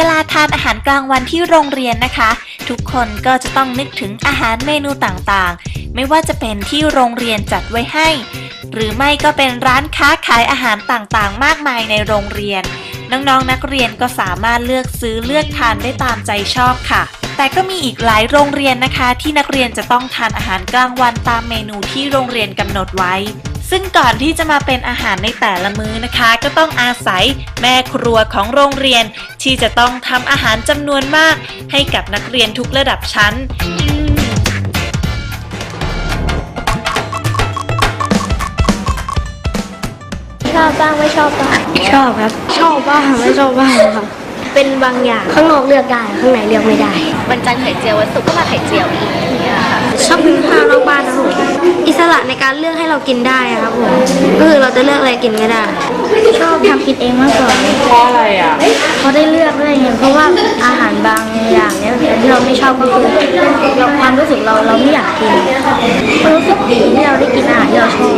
เวลาทานอาหารกลางวันที่โรงเรียนนะคะ ทุกคนก็จะต้องนึกถึงอาหารเมนูต่างๆ ไม่ว่าจะเป็นที่โรงเรียนจัดไว้ให้ หรือไม่ก็เป็นร้านค้าขายอาหารต่างๆ มากมายในโรงเรียน น้องๆนักเรียนก็สามารถเลือกซื้อเลือกทานได้ตามใจชอบค่ะ แต่ก็มีอีกหลายโรงเรียนนะคะ ที่นักเรียนจะต้องทานอาหารกลางวันตามเมนูที่โรงเรียนกำหนดไว้ ซึ่งก่อนที่จะมาเป็นอาหารในแต่ละมื้อนะคะ ก็ต้องอาศัยแม่ครัวของโรงเรียน ที่จะต้องทำอาหารจำนวนมาก ให้กับนักเรียนทุกระดับชั้นชอบบ้างไม่ชอบบ้าง ชอบครับ ชอบบ้างไม่ชอบบ้างครับ เป็นบางอย่างข้างนอกเลือกได้ข้างในเลือกไม่ได้ วันจันทร์ไข่เจียววันศุกร์ก็มาไข่เจียวอีกอย่างเนี่ยค่ะชอบกินข้าวนอกบ้านนะครับผม อิสระในการเลือกให้เรากินได้อะครับผมก็คือเราจะเลือกอะไรกินก็ได้ ชอบทำกินเองมากกว่าเพราะอะไรอะเขาได้เลือกด้วยไงเพราะว่าอาหารบางอย่างเนี่ยที่เราไม่ชอบก็คือเราความรู้สึกเราเราไม่อยากกินมันรู้สึกดีที่เราได้กินอาหารที่เราชอบ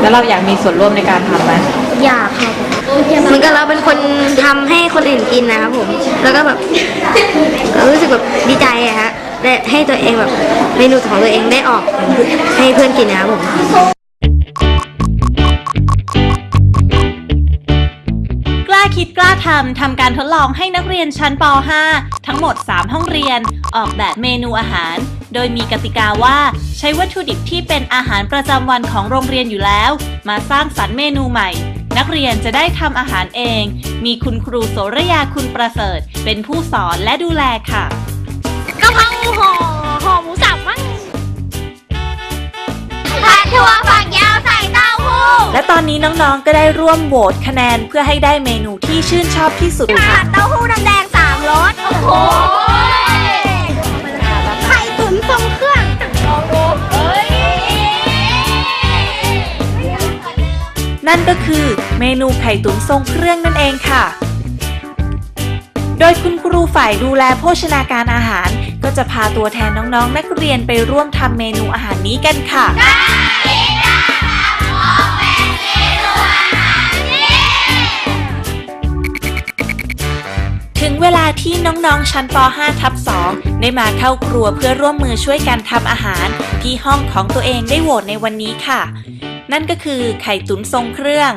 แล้วเราอยากมีส่วนร่วมในการทำไหม อยากครับเหมือนกับเราเป็นคนทำให้คนอื่นกินนะครับผม แล้วก็แบบรู้สึกแบบดีใจอะฮะได้ให้ตัวเองแบบเมนูของตัวเองได้ออกให้เพื่อนกินนะครับผมกล้าคิดกล้าทำทำการทดลองให้นักเรียนชั้นป .5 ทั้งหมด 3 ห้องเรียนออกแบบเมนูอาหาร โดยมีกติกาว่าใช้วัตถุดิบที่เป็นอาหารประจำวันของโรงเรียนอยู่แล้ว มาสร้างสรรค์เมนูใหม่ นักเรียนจะได้ทำอาหารเอง มีคุณครูโสระยาคุณประเสริฐ เป็นผู้สอนและดูแลค่ะกะเพราห่อห่อหมูสับมั้งผัดถั่วฝักยาวใส่เต้าหู้และตอนนี้น้องๆก็ได้ร่วมโหวตคะแนนเพื่อให้ได้เมนูที่ชื่นชอบที่สุดค่ะ ผัดเต้าหู้น้ำแดงสามรสโอ้โห นั่นก็คือเมนูไข่ตุ๋นทรงเครื่องนั่นเองค่ะ โดยคุณครูฝ่ายดูแลโภชนาการอาหาร ก็จะพาตัวแทนน้องๆ นักเรียนไปร่วมทำเมนูอาหารนี้กันค่ะถึงเวลาที่น้องๆ ชั้นป .5 ทับ 2 ได้มาเข้าครัวเพื่อร่วมมือช่วยกันทำอาหาร ที่ห้องของตัวเองได้โหวตในวันนี้ค่ะ นั่นก็คือไข่ตุ๋นทรงเครื่อง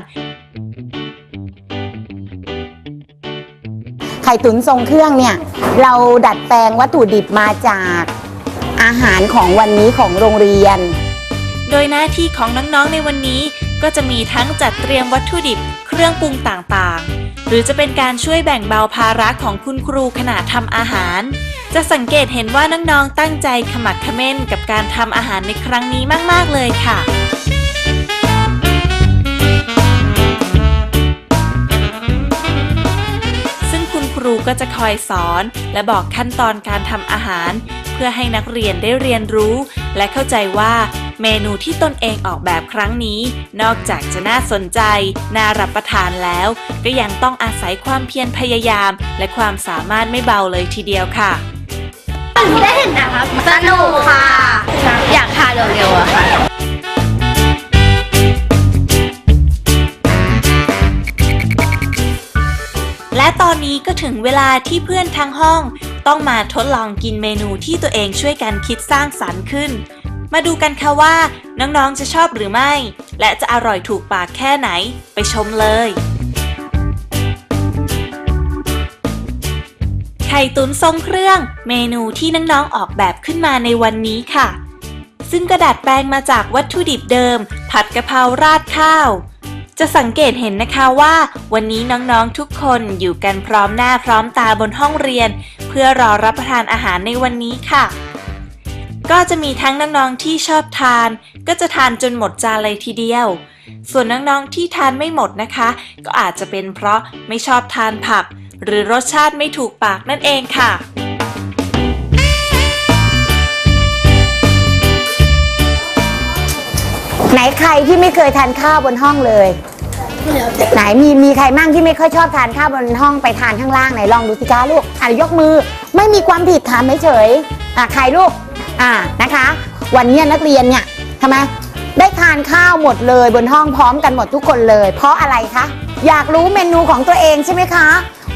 ไข่ตุ๋นทรงเครื่องเนี่ย เราดัดแปลงวัตถุดิบมาจากอาหารของวันนี้ของโรงเรียน โดยหน้าที่ของน้องๆในวันนี้ก็จะมีทั้งจัดเตรียมวัตถุดิบ เครื่องปรุงต่างๆ หรือจะเป็นการช่วยแบ่งเบาภาระของคุณครูขณะทำอาหาร จะสังเกตเห็นว่าน้องๆตั้งใจขมักเขม้นกับการทำอาหารในครั้งนี้มากๆเลยค่ะ รูก็จะคอยสอน และบอกขั้นตอนการทำอาหาร เพื่อให้นักเรียนได้เรียนรู้ และเข้าใจว่าเมนูที่ตนเองออกแบบครั้งนี้ นอกจากจะน่าสนใจ น่ารับประทานแล้ว ก็ยังต้องอาศัยความเพียรพยายาม และความสามารถไม่เบาเลยทีเดียวค่ะได้เห็นนะครับสนุกค่ะ อยากทานเร็วๆอะค่ะ ตอนนี้ก็ถึงเวลาที่เพื่อนทั้งห้อง ต้องมาทดลองกินเมนูที่ตัวเองช่วยกันคิดสร้างสรรค์ขึ้น มาดูกันค่ะว่า น้องๆจะชอบหรือไม่ และจะอร่อยถูกปากแค่ไหน ไปชมเลยไข่ตุ๋นทรงเครื่อง เมนูที่น้องๆออกแบบขึ้นมาในวันนี้ค่ะ ซึ่งกระดัดแปลงมาจากวัตถุดิบเดิม ผัดกะเพราราดข้าว จะสังเกตเห็นนะคะว่า วันนี้น้องๆทุกคนอยู่กันพร้อมหน้าพร้อมตาบนห้องเรียน เพื่อรอรับประทานอาหารในวันนี้ค่ะ ก็จะมีทั้งน้องๆที่ชอบทาน ก็จะทานจนหมดจานเลยทีเดียว ส่วนน้องๆที่ทานไม่หมดนะคะ ก็อาจจะเป็นเพราะไม่ชอบทานผัก หรือรสชาติไม่ถูกปากนั่นเองค่ะไหนใครที่ไม่เคยทานข้าวบนห้องเลย ไหนมีมีใครมั่งที่ไม่ค่อยชอบทานข้าวบนห้องไปทานข้างล่างไหนลองดูสิคะลูกอะยกมือไม่มีความผิดถามเฉยๆอะใครลูกอะนะคะ วันเนี้ยนักเรียนเนี่ยทำไมได้ทานข้าวหมดเลยบนห้องพร้อมกันหมดทุกคนเลย เพราะอะไรคะอยากรู้เมนูของตัวเองใช่ไหมคะ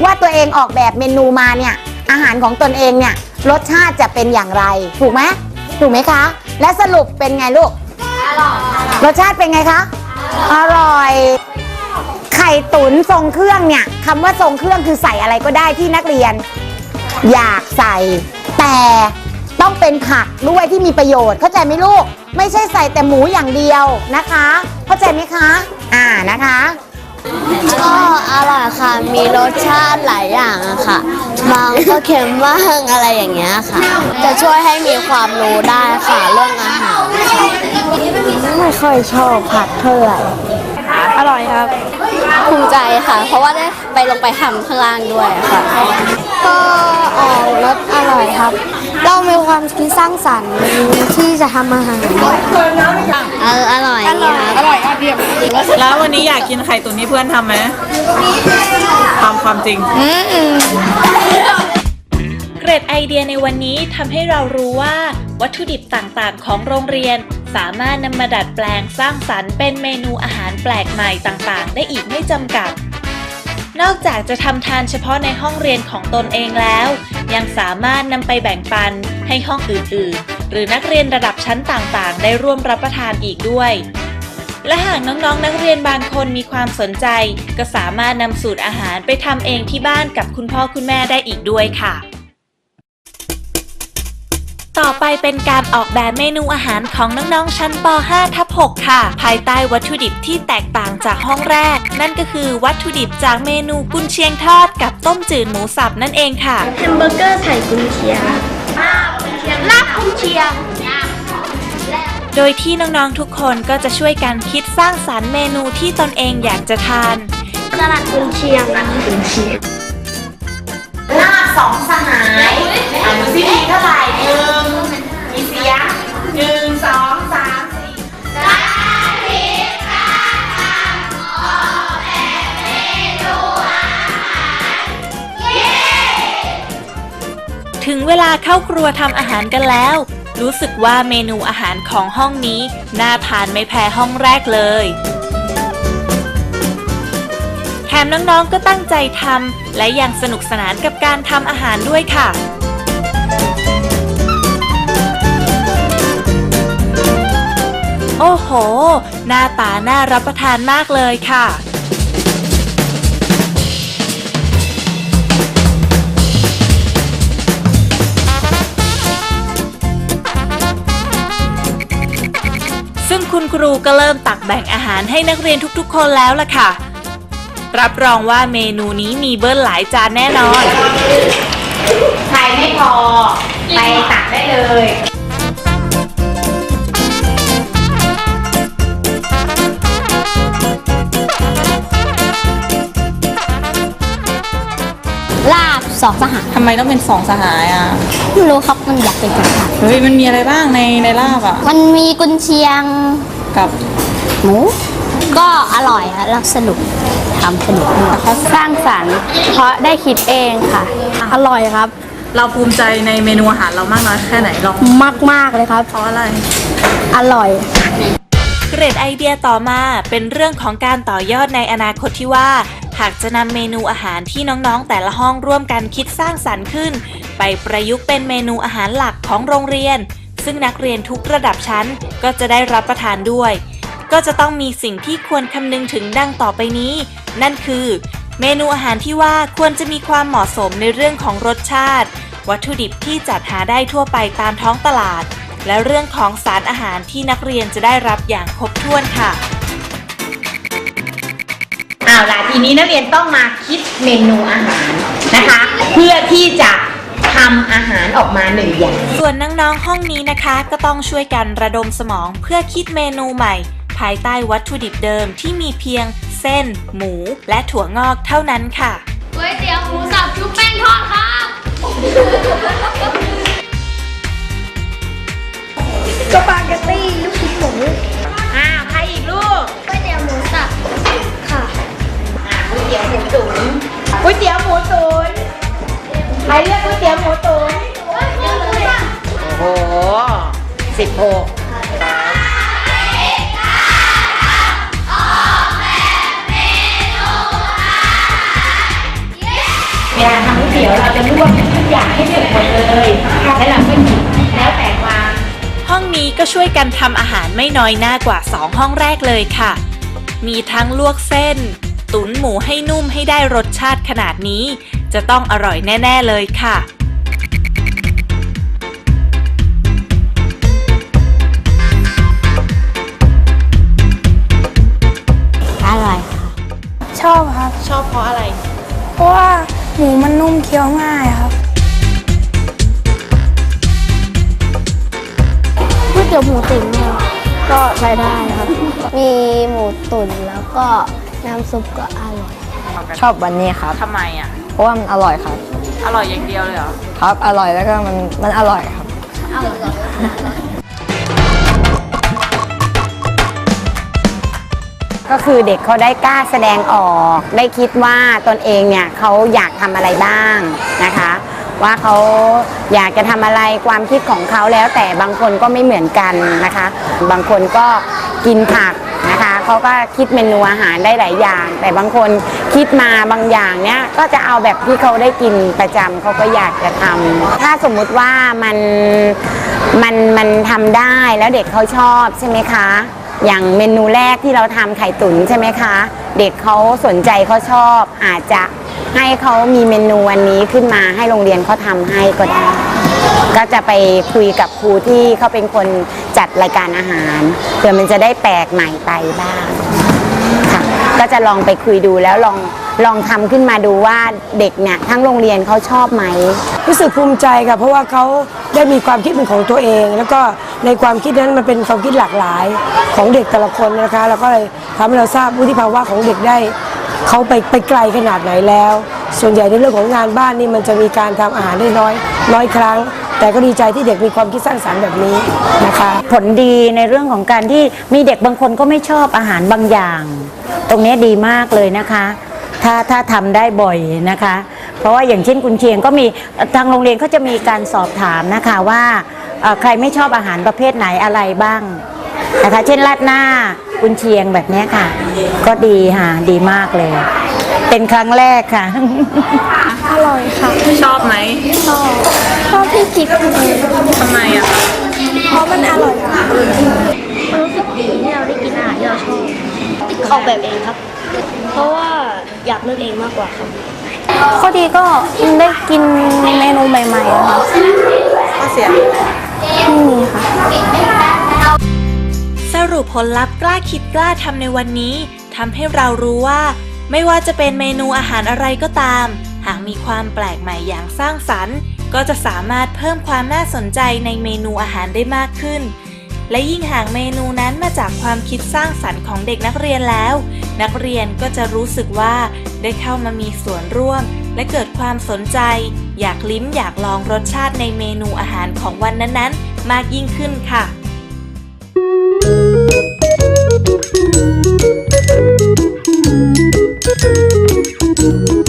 ว่าตัวเองออกแบบเมนูมาเนี่ยอาหารของตนเองเนี่ยรสชาติจะเป็นอย่างไร ถูกไหมถูกไหมคะ และสรุปเป็นไงลูกรสชาติเป็นไงคะ อร่อย ไข่ตุ๋นทรงเครื่องเนี่ยคำว่าทรงเครื่องคือใส่อะไรก็ได้ที่นักเรียน อยากใส่ แต่ต้องเป็นผักด้วยที่มีประโยชน์ เข้าใจไหมลูก ไม่ใช่ใส่แต่หมูอย่างเดียวนะคะ เข้าใจไหมคะ อ่านะคะก็อร่อยค่ะ มีรสชาติหลายอย่างอะค่ะ บางก็เค็มบ้างอะไรอย่างเงี้ยค่ะ จะช่วยให้มีความรู้ได้ค่ะเรื่องอาหาร ไม่ค่อยชอบผัดเท่าไหร่อร่อยครับ ภูมิใจค่ะ เพราะว่าได้ไปลงไปทำข้างล่างด้วยค่ะ ก็ออกรสอร่อยครับ เรามีความคิดสร้างสรรค์ที่จะทำอาหารเอออร่อยอร่อยอร่อยอร่อยแล้ววันนี้อยากกินไข่ตุ๋นที่เพื่อนทำไหมทำความจริงเกรดไอเดียในวันนี้ทำให้เรารู้ว่าวัตถุดิบต่างๆ ของโรงเรียน สามารถนำมาดัดแปลงสร้างสรรค์เป็นเมนูอาหารแปลกใหม่ต่างๆ ได้อีกไม่จำกัด นอกจากจะทำทานเฉพาะในห้องเรียนของตนเองแล้ว ยังสามารถนำไปแบ่งปันให้ห้องอื่นๆ หรือนักเรียนระดับชั้นต่างๆ ได้ร่วมรับประทานอีกด้วยและหากน้องๆ นักเรียนบางคนมีความสนใจ ก็สามารถนำสูตรอาหารไปทำเองที่บ้านกับคุณพ่อคุณแม่ได้อีกด้วยค่ะ ต่อไปเป็นการออกแบบเมนูอาหารของน้องๆ ชั้นป .5 ทับ6ค่ะ ภายใต้วัตถุดิบที่แตกต่างจากห้องแรก นั่นก็คือวัตถุดิบจากเมนูกุนเชียงทอดกับต้มจืดหมูสับนั่นเองค่ะแฮมเบอร์เกอร์ไข่กุนเชียงลาบกุนเชียงโดยที่น้องๆ ทุกคนก็จะช่วยกันคิดสร้างสารรค์เมนูที่ตนเองอยากจะทานสลัดกุนเชียงกุนเชียงลาบสองสหายอ่านดูสิมีเท่าไหร่หนึ่ง งเวลาเข้าครัวทำอาหารกันแล้ว รู้สึกว่าเมนูอาหารของห้องนี้ น่าทานไม่แพ้ห้องแรกเลย แถมน้องๆก็ตั้งใจทำและยังสนุกสนานกับการทำอาหารด้วยค่ะโอ้โห หน้าตาน่ารับประทานมากเลยค่ะ ซึ่งคุณครูก็เริ่มตักแบ่งอาหารให้นักเรียนทุกๆ คนแล้วล่ะค่ะ รับรองว่าเมนูนี้มีเบิ้ลหลายจานแน่นอน ใครไม่พอ ไปตักได้เลยลาบ สองสหายทำไมต้องเป็นสองสหายอะไม่รู้ครับมันอยากเป็นคนทเฮ้ยมันมีอะไรบ้างในในลาบอะำมันมีกุนเชียงกับหมูก็อร่อยอะแล้วสนุกทำสนุกด้วยเขาสร้างสรรค์เพราะได้คิดเองค่ะ อร่อยครับ เราภูมิใจในเมนูอาหารเรามากน้อยแค่ไหนลองมากมากๆเลยครับ เพราะอะไร อร่อย เกรดไอเดียต่อมาเป็นเรื่องของการต่อยอดในอนาคตที่ว่า หากจะนำเมนูอาหารที่น้องๆ แต่ละห้องร่วมกันคิดสร้างสรรค์ขึ้น ไปประยุกต์เป็นเมนูอาหารหลักของโรงเรียน ซึ่งนักเรียนทุกระดับชั้นก็จะได้รับประทานด้วย ก็จะต้องมีสิ่งที่ควรคำนึงถึงดังต่อไปนี้ นั่นคือ เมนูอาหารที่ว่าควรจะมีความเหมาะสมในเรื่องของรสชาติ วัตถุดิบที่จัดหาได้ทั่วไปตามท้องตลาด และเรื่องของสารอาหารที่นักเรียนจะได้รับอย่างครบถ้วนค่ะ เอาล่ะทีนี้นักเรียนต้องมาคิดเมนูอาหารนะคะ เพื่อที่จะทำอาหารออกมาหนึ่งอย่าง ส่วนน้องๆห้องนี้นะคะ ก็ต้องช่วยกันระดมสมองเพื่อคิดเมนูใหม่ ภายใต้วัตถุดิบเดิมที่มีเพียงเส้น หมู และถั่วงอกเท่านั้นค่ะก๋วยเตี๋ยวหมูสับชุบแป้งทอดครับ สปาเกตตี้ลูกชิ้นหมูอ้าวใครอีกลูกก๋วยเตี๋ยวหมูสับค่ะอ่า ก๋วยเตี๋ยวหมูตุ๋นก๋วยเตี๋ยวหมูตุ๋นใครเลือกก๋วยเตี๋ยวหมูตุ๋นโอ้โหสิบหกเวลาทำก๋วยเตี๋ยวเราจะลวกทุกอย่างให้สุกหมดเลยและเราก็หยิบแล้วแต่วางห้องนี้ก็ช่วยกันทำอาหารไม่น้อยหน้ากว่า 2 ห้องแรกเลยค่ะ มีทั้งลวกเส้น ตุ๋นหมูให้นุ่มให้ได้รสชาติขนาดนี้ จะต้องอร่อยแน่ ๆ เลยค่ะ อร่อยค่ะ ชอบครับ ชอบเพราะอะไร เพราะว่าหมูมันนุ่มเคี้ยวง่ายครับก๋วยเตี๋ยวหมูตุ๋นเนี่ยก็ใช้ได้ครับ มีหมูตุ๋นแล้วก็ น้ำซุปก็อร่อย ชอบวันนี้ครับ ทำไมอะ เพราะว่ามันอร่อยครับ อร่อยอย่างเดียวเลยเหรอ ครับอร่อยแล้วก็มันมันอร่อยครับ ก็คือเด็กเขาได้กล้าแสดงออก ได้คิดว่าตนเองเนี่ยเขาอยากทำอะไรบ้างนะคะ ว่าเขาอยากจะทำอะไรความคิดของเขาแล้วแต่บางคนก็ไม่เหมือนกันนะคะ บางคนก็กินผักนะคะ เขาก็คิดเมนูอาหารได้หลายอย่าง แต่บางคนคิดมาบางอย่างเนี่ยก็จะเอาแบบที่เขาได้กินประจำเขาก็อยากจะทำถ้าสมมุติว่ามันมันมันทำได้แล้วเด็กเขาชอบใช่ไหมคะอย่างเมนูแรกที่เราทำไข่ตุ๋นใช่ไหมคะ เด็กเขาสนใจเขาชอบ อาจจะให้เขามีเมนูวันนี้ขึ้นมาให้โรงเรียนเขาทำให้ก็ได้ ก็จะไปคุยกับครูที่เขาเป็นคนจัดรายการอาหารเผื่อมันจะได้แปลกใหม่ไปบ้างค่ะก็จะลองไปคุยดูแล้วลองลองทำขึ้นมาดูว่าเด็กเนี่ยทั้งโรงเรียนเขาชอบไหม รู้สึกภูมิใจค่ะเพราะว่าเขาได้มีความคิดเป็นของตัวเอง แล้วก็ในความคิดนั้นมันเป็นความคิดหลากหลายของเด็กแต่ละคนนะคะเราก็เลยทำให้เราทราบวุฒิภาวะของเด็กได้เขาไปไปไกลขนาดไหนแล้ว ส่วนใหญ่ในเรื่องของงานบ้านนี่มันจะมีการทำอาหารได้น้อยน้อยครั้ง แต่ก็ดีใจที่เด็กมีความคิดสร้างสรรค์แบบนี้นะคะ ผลดีในเรื่องของการที่มีเด็กบางคนก็ไม่ชอบอาหารบางอย่าง ตรงนี้ดีมากเลยนะคะ ถ้าถ้าทำได้บ่อยนะคะ เพราะว่าอย่างเช่นคุณเชียงก็มีทางโรงเรียนก็จะมีการสอบถามนะคะว่าใครไม่ชอบอาหารประเภทไหนอะไรบ้างนะคะ เช่นราดหน้าคุณเชียงแบบนี้ค่ะ ก็ดีค่ะดีมากเลย เป็นครั้งแรกค่ะ อร่อยค่ะชอบไหมชอบชอบที่คิดเองทำไมอะเพราะมันอร่อยค่ะรู้สึกดีที่เราได้กินอาหารที่เราชอบออกแบบเองครับ เพราะว่าอยากเลือกเองมากกว่าครับข้อดีก็ได้กินเมนูใหม่ๆอะค่ะข้อเสียไม่มีค่ะสรุปผลลัพธ์กล้าคิดกล้าทำในวันนี้ทำให้เรารู้ว่า ไม่ว่าจะเป็นเมนูอาหารอะไรก็ตาม หากมีความแปลกใหม่อย่างสร้างสรรค์ ก็จะสามารถเพิ่มความน่าสนใจในเมนูอาหารได้มากขึ้น และยิ่งหากเมนูนั้นมาจากความคิดสร้างสรรค์ของเด็กนักเรียนแล้ว นักเรียนก็จะรู้สึกว่าได้เข้ามามีส่วนร่วม และเกิดความสนใจ อยากลิ้มอยากลองรสชาติในเมนูอาหารของวันนั้นๆ มากยิ่งขึ้นค่ะ Thank Música